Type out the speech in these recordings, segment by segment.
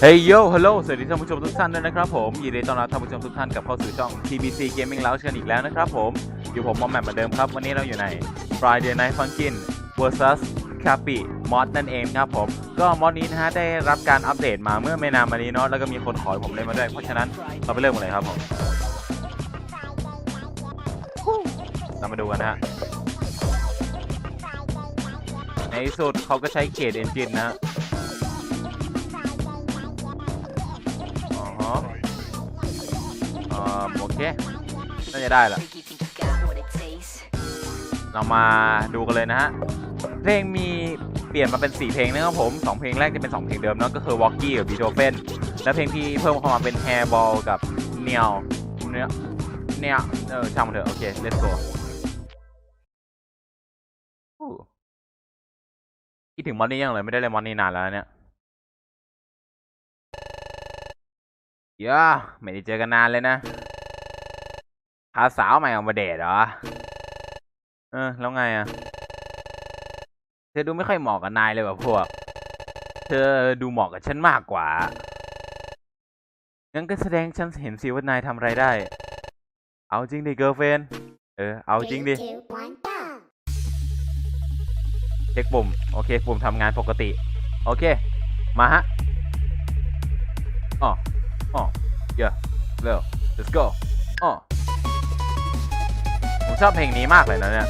เฮ้ยโยฮัลโหลสวัสดีท่านผู้ชมทุกท่านด้วยนะครับผม ยินดีต้อนรับท่านผู้ชมทุกท่านกลับเข้าสู่ช่อง TBC Gaming Lounge กันอีกแล้วนะครับผม อยู่ผมมอมแมมเหมือนเดิมครับ วันนี้เราอยู่ใน Friday Night Funkin vs Cappy Mod นั่นเองครับผม ก็มอดนี้นะฮะได้รับการอัปเดตมาเมื่อไม่นานมานี้เนาะ แล้วก็มีคนขอผมเล่นมาด้วย เพราะฉะนั้นเราไปเริ่มกันเลยครับผม เรามาดูกันนะฮะ ในสุดเขาก็ใช้เกรดเอนจินนะฮะ น่าจะได้ละเรามาดูกันเลยนะฮะ เพลงมีเปลี่ยนมาเป็น 4 เพลงนะครับผม 2 เพลงแรกจะเป็น 2 เพลงเดิมเนาะก็คือ Walkie กับ Beethoven และเพลงที่เพิ่มเข้ามาเป็น Hairball กับ n e o เนี้ยเนี้ยเออช่างมันเถอะ โอเค let's go คิดถึงมอนนี่ยังเลยไม่ได้เล่นมอนนี่นานแล้วเนี่ยย่าไม่ได้เจอกันนานเลยนะ พาสาวใหม่ออกมาเดทเหรอ เออ แล้วไงอะ เธอดูไม่ค่อยเหมาะกับนายเลยว่ะพวก เธอดูเหมาะกับฉันมากกว่า งั้นก็แสดงฉันเห็นสิว่านายทำอะไรได้ เอาจริงดิเกิร์ลเฟน เออ เอาจริงดิ Three, two, one, go. เช็คปุ่ม โอเค ปุ่มทำงานปกติ โอเค มาฮะอ๋ออ๋อเยอะเร็ว let's go อ๋อ ผมชอบเพลงนี้มากเลยนะเนี่ย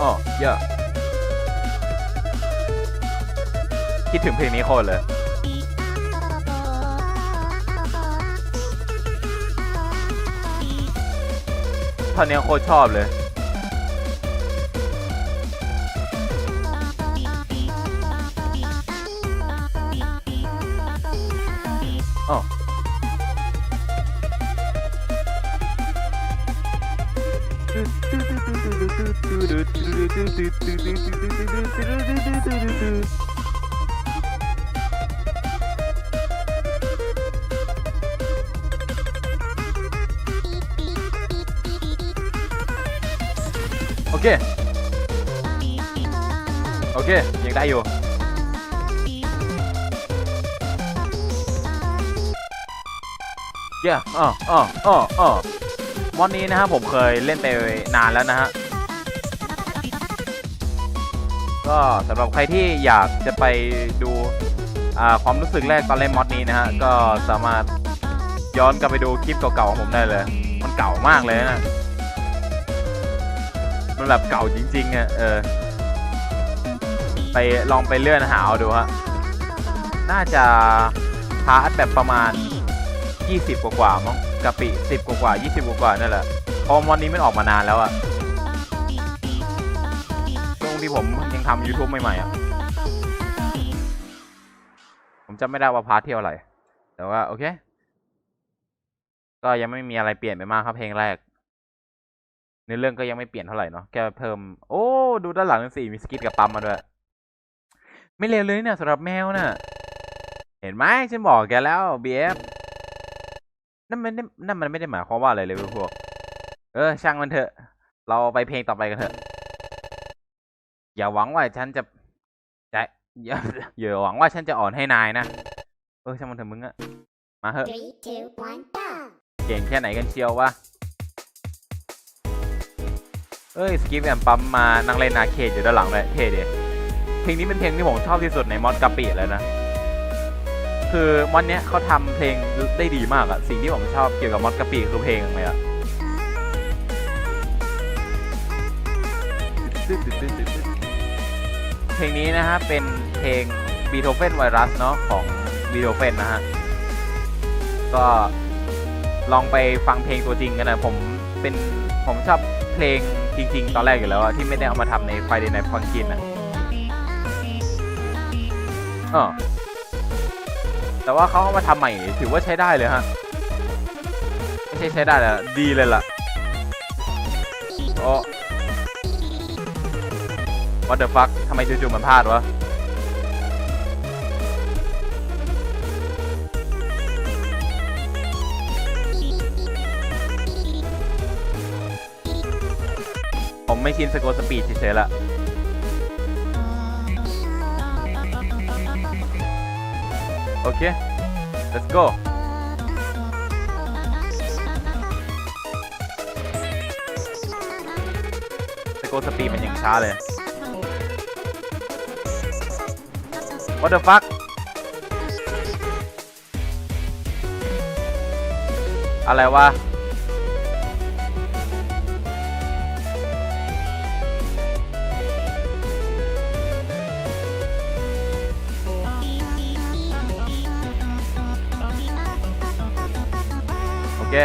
อ๋อเยอะคิดถึงเพลงนี้โคตรเลยท่อนนี้โคตรชอบเลย โอเคโอเคยังได้อยู่เย้อ๋ออ๋ออ๋ออ๋อ มอนนี้นะฮะผมเคยเล่นไปนานแล้วนะฮะก็สำหรับใครที่อยากจะไปดูความรู้สึกแรกตอนเล่นมอดนี้นะฮะก็สามารถย้อนกลับไปดูคลิปเก่าๆของผมได้เลย มันเก่ามากเลยนะมันแบบเก่าจริงๆอะเออไปลองไปเลื่อนหาเอาดูฮะน่าจะพาร์ทแบบประมาณ 20 กว่ากว่าๆมั้ง กะปิ10กว่ากว่าๆ20กว่ากว่าๆนั่นแหละเพราะวันนี้มันออกมานานแล้วอะช่วงที่ผมยังทำ YouTube ใหม่ๆอะผมจำไม่ได้ว่าพาร์ทที่เท่าไร แต่ว่าโอเค ก็ยังไม่มีอะไรเปลี่ยนไปมากครับเพลงแรกในเรื่องก็ยังไม่เปลี่ยนเท่าไหร่เนาะแค่เพิ่ม โอ้ ดูด้านหลังสิมีสกิทกับปั๊มมาด้วย ไม่เลวเลยเนี่ยสำหรับแมวน่ะ เห็นไหมฉันบอกแกแล้ว BF นั่นมันไม่นั่นมันไม่ได้หมายความว่าอะไรเลยเว้ยพวก เออ ช่างมันเถอะ เราไปเพลงต่อไปกันเถอะ อย่าหวังว่าฉันจะจะอย่าอย่าหวังว่าฉันจะอ่อนให้นายนะ เออช่างมันเถอะมึงอะมาเถอะ Three, two, one, go. เก่งแค่ไหนกันเชียววะ เอ้ยสกิปแอมปั๊มมานั่งเล่นอาร์เคดอยู่ด้านหลังเลยเท่ดีเพลงนี้เป็นเพลงที่ผมชอบที่สุดในมอดกะปิเลยนะ คือมอดเนี้ยเขาทำเพลงได้ดีมากอะสิ่งที่ผมชอบเกี่ยวกับมอดกะปิคือเพลงเลยอะเพลงนี้นะฮะเป็นเพลงบีโธเฟนไวรัสเนาะของบีโธเฟนนะฮะก็ลองไปฟังเพลงตัวจริงกันนะผมเป็นผมชอบเพลงจริง ๆ ตอนแรกอยู่แล้วที่ไม่ได้เอามาทำใน Friday Night Funkin นะเออ แต่ว่าเขาเอามาทำใหม่ถือว่าใช้ได้เลยฮะ ไม่ใช่ใช้ได้แหละดีเลยล่ะโอ้ what the fuck ทำไมจู่ๆมันพลาดวะผมไม่ชินสโกสปีดเฉยๆละ โอเค let's go สโกสปีดมันยังช้าเลย what the fuck อะไรวะ โอเค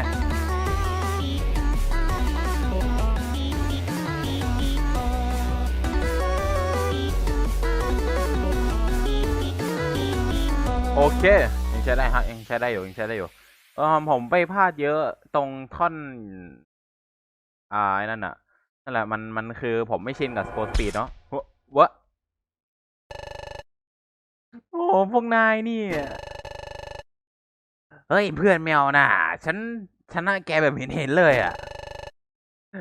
โอเคยังใช้ได้ฮะยังใช้ได้อยู่ยังใช้ได้อยู่เออผมไปพลาดเยอะตรงท่อน อ่าไอ้นั่นน่ะนั่นแหละมันมันคือผมไม่ชินกับสโปรสปีดเนาะวะวะโอ้พวกนายนี่ เฮ้ยเพื่อนแมวน่ะ ฉันชนะแกแบบเห็นเห็นเลยอะ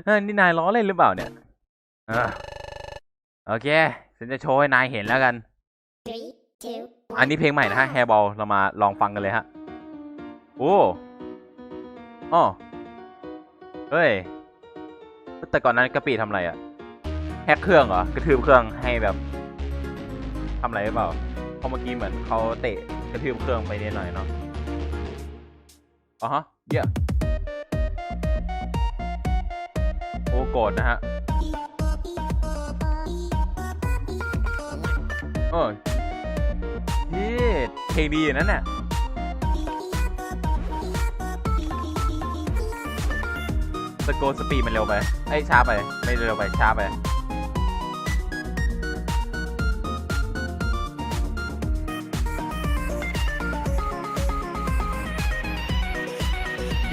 เออนี่นายล้อเล่นหรือเปล่าเนี่ยเออโอเค ฉันจะโชว์ให้นายเห็นแล้วกัน Three, two, อันนี้เพลงใหม่นะฮะ Hairball เรามาลองฟังกันเลยฮะ โอ้อ๋อเฮ้ย แต่ก่อนนั้นกะปิทำอะไรอะแฮกเครื่องเหรอกระทืบเครื่องให้แบบทำอะไรหรือเปล่าเพราะเมื่อกี้เหมือนเขาเตะกระทืบเครื่องไปนิดหน่อยเนาะ อ๋อฮะ เยี่ยโอ้โกรธนะฮะ เออนี่เพลงดีอยู่นั่นน่ะสโกสปีดมันเร็วไปไอ้ช้าไป ไม่เร็วไป ช้าไป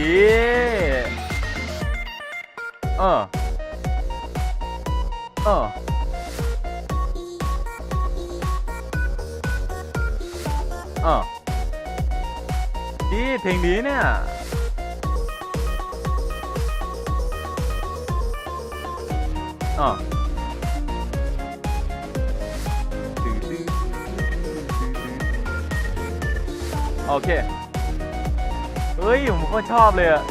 ดีเออเออเออดีเพลงนี้เนี่ยเออตื้อโอเค ฮ้ย ผมก็ชอบเลยอะ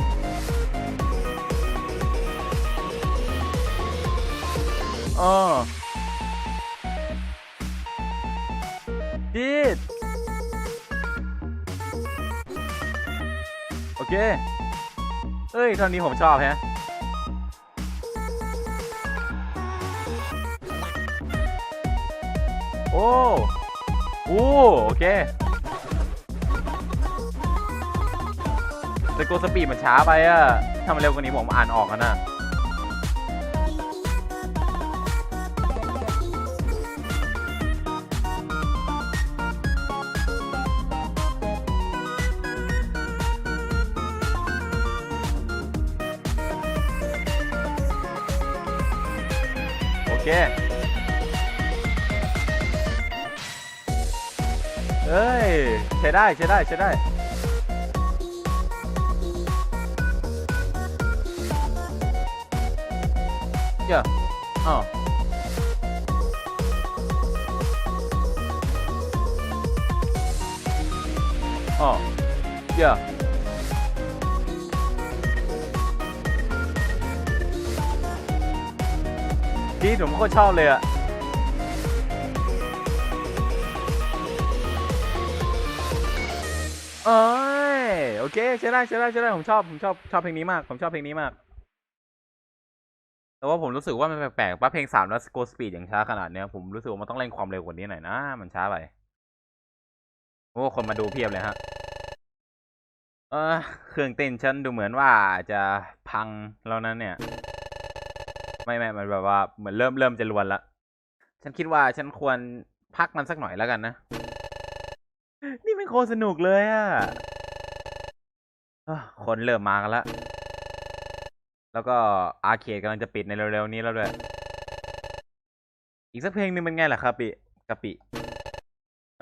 เออดีดโอเค เอ้ยท่อนนี้ผมชอบแฮะโอ้โอ้โอเค แต่โกสปีดมันช้าไปอะถ้ามันเร็วกว่านี้ผมอ่านออกอะนะโอเค เอ้ย ใช้ได้ ใช้ได้ ใช้ได้ เยอะอ๋ออ๋อเยอะดีผมโคตรชอบเลยอะเอ้ยโอเคใช้ได้ใช้ได้ใช้ได้ผมชอบผมชอบชอบเพลงนี้มาก ผมชอบเพลงนี้มาก แต่ว่าผมรู้สึกว่ามันแปลกๆว่าเพลงสามแล้วสโกสปีดอย่างช้าขนาดเนี้ยผมรู้สึกว่ามันต้องเร่งความเร็วกว่านี้หน่อยนะ มันช้าไป โอ้คนมาดูเพียบเลยฮะ เออเครื่องเต้นฉันดูเหมือนว่าจะพังแล้วนั้นเนี่ย ไม่ไม่มันแบบว่าเหมือนเริ่มเริ่มจะรวนละ ฉันคิดว่าฉันควรพักมันสักหน่อยแล้วกันนะ นี่ไม่โคสนุกเลยอะคนเริ่มมากันแล้ว แล้วก็อาร์เคดกำลังจะปิดในเร็วๆนี้แล้วด้วย อีกสักเพลงหนึ่งเป็นไงล่ะครับปิกะปิ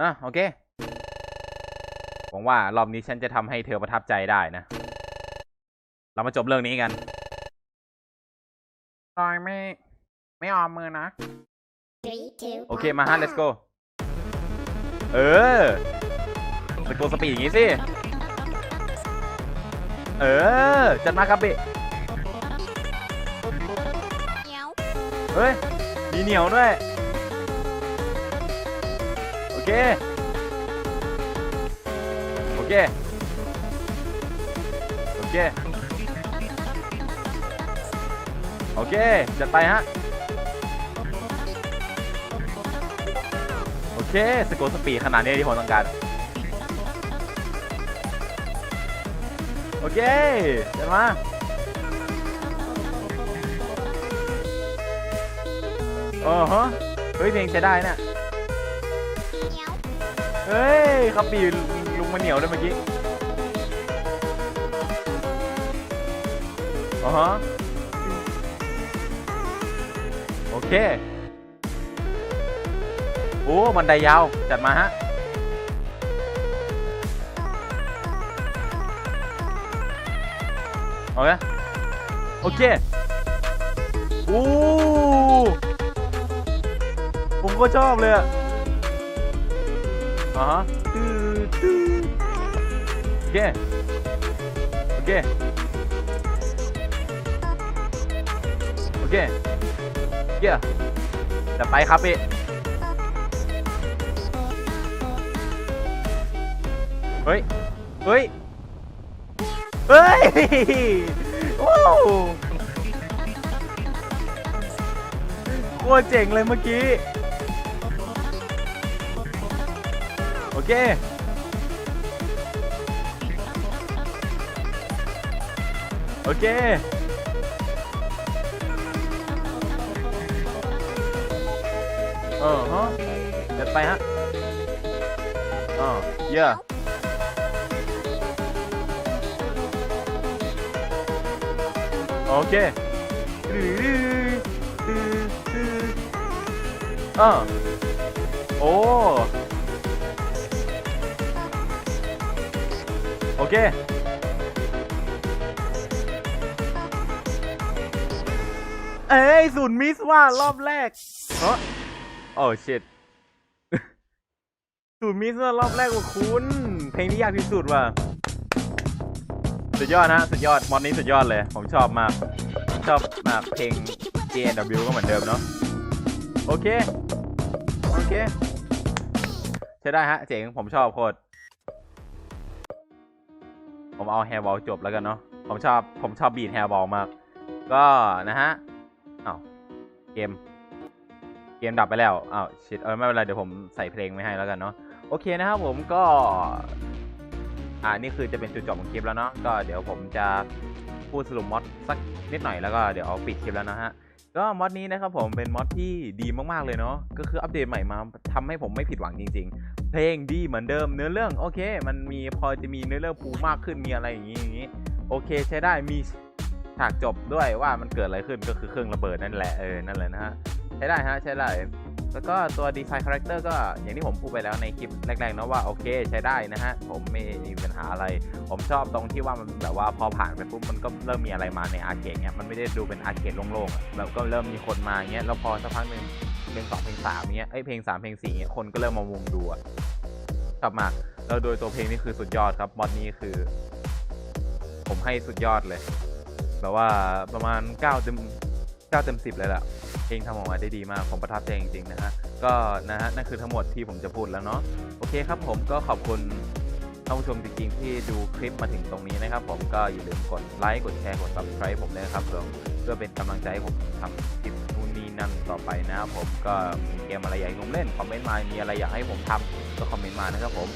อะโอเคหวังว่ารอบนี้ฉันจะทำให้เธอประทับใจได้นะ เรามาจบเรื่องนี้กันตายไหมไม่ออมมือนะ Three, two, โอเค one, มาฮะ go. let's go เออสโกสปีดอย่างงี้สิ เออ จัดมาครับเเฮ้ย มีเหนียวด้วย โอเค โอเค โอเค โอเค จัดไปฮะ โอเคสโกสปีขนาดนี้ที่ผมต้องการ โอเคเดี๋ยวมา โอ้ฮะเฮ้ยเพลงใช้ได้เนี่ยเฮ้ยขับปีลุงมาเหนียวด้วยเมื่อกี้โอ้ฮะโอเค โอ้บันไดยาว จัดมาฮะโอเคโอเคโอ้ ผมก็ชอบเลยอะอ่าฮะตื้อตื้อโอเคโอเคโอเคเยี่ยจะไปครับพี่เฮ้ย เฮ้ย เฮ้ย โอ้โคตรเจ๋งเลยเมื่อกี้ เคโอเค เออฮะเดี๋ยวไปฮะอ๋อเยอะโอเคอ่าโอ้ โอเค เอ้ยศูนย์มิสว่ารอบแรกเฮ้อโอ้ชิตศูนย์มิสว่ารอบแรกว่าคุณ เพลงที่ยากที่สุดว่ะสุดยอดนะสุดยอดมอนนี้สุดยอดเลย ผมชอบมาก ชอบมากเพลง JNW ก็เหมือนเดิมเนาะโอเค โอเค ใช้ได้ฮะ เจ๋ง ผมชอบโคตร ผมเอาแฮร์บอลจบแล้วกันเนาะผมชอบผมชอบบีทแฮร์บอลมาก ก็นะฮะอ้าวเกม เกมดับไปแล้วอ้าวชิดเออไม่เป็นไรเดี๋ยวผมใส่เพลงไว้ให้แล้วกันเนาะโอเคนะครับผมก็ อ่านี่คือจะเป็นจุดจบของคลิปแล้วเนาะก็เดี๋ยวผมจะพูดสรุปมอดสักนิดหน่อยแล้วก็เดี๋ยวเอาปิดคลิปแล้วนะฮะ ก็มอดนี้นะครับผมเป็นมอดที่ดีมากๆเลยเนาะก็คืออัปเดตใหม่มาทำให้ผมไม่ผิดหวังจริง ๆ เพลงดีเหมือนเดิมเนื้อเรื่องโอเค มันมีพอจะมีเนื้อเรื่องปูมากขึ้นมีอะไรอย่างนี้อย่างนี้ โอเคใช้ได้มีฉากจบด้วยว่ามันเกิดอะไรขึ้นก็คือเครื่องระเบิดนั่นแหละเออนั่นแหละนะฮะใช้ได้ฮะใช้ได้ แล้วก็ตัวดีไซน์คาแรคเตอร์ก็อย่างที่ผมพูดไปแล้วในคลิปแรกๆเนาะว่าโอเคใช้ได้นะฮะ ผมไม่มีปัญหาอะไร ผมชอบตรงที่ว่ามันแบบว่าพอผ่านไปปุ๊บมันก็เริ่มมีอะไรมาในอาร์เคดเงี้ยมันไม่ได้ดูเป็นอาร์เคดโล่งๆแล้วก็เริ่มมีคนมาเงี้ยแล้วพอสักพักหนึ่งเพลงสองเพลงสามเงี้ยไอเพลงสามเพลงสี่เงี้ยคนก็เริ่มมามุงดูชอบมากแล้วโดยตัวเพลงนี่คือสุดยอดครับมอดนี้คือ ผมให้สุดยอดเลยแบบว่าประมาณ9เต็ม9เต็ม10เลยแหละ เพลงทำออกมาได้ดีมาก ผมประทับใจจริงๆนะฮะ ก็นะฮะนั่นคือทั้งหมดที่ผมจะพูดแล้วเนาะ โอเคครับผมก็ขอบคุณท่านผู้ชมจริงๆที่ดูคลิปมาถึงตรงนี้นะครับ ผมก็อย่าลืมกดไลค์ กดแชร์ กด subscribe ผมด้วยครับเพื่อเพื่อเป็นกำลังใจให้ผมทำคลิปนู่นนี่นั่นต่อไปนะครับผมก็มีเกมอะไรอยากให้ผมเล่นคอมเมนต์มา มีอะไรอยากให้ผมทำก็คอมเมนต์มานะครับผม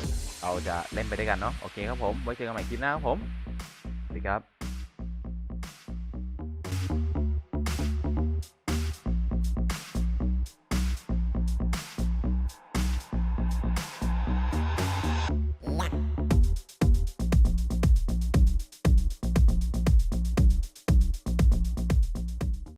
เราจะเล่นไปด้วยกันเนาะ โอเคครับผม ไว้เจอกันใหม่คลิปหน้าครับผม สวัสดีครับ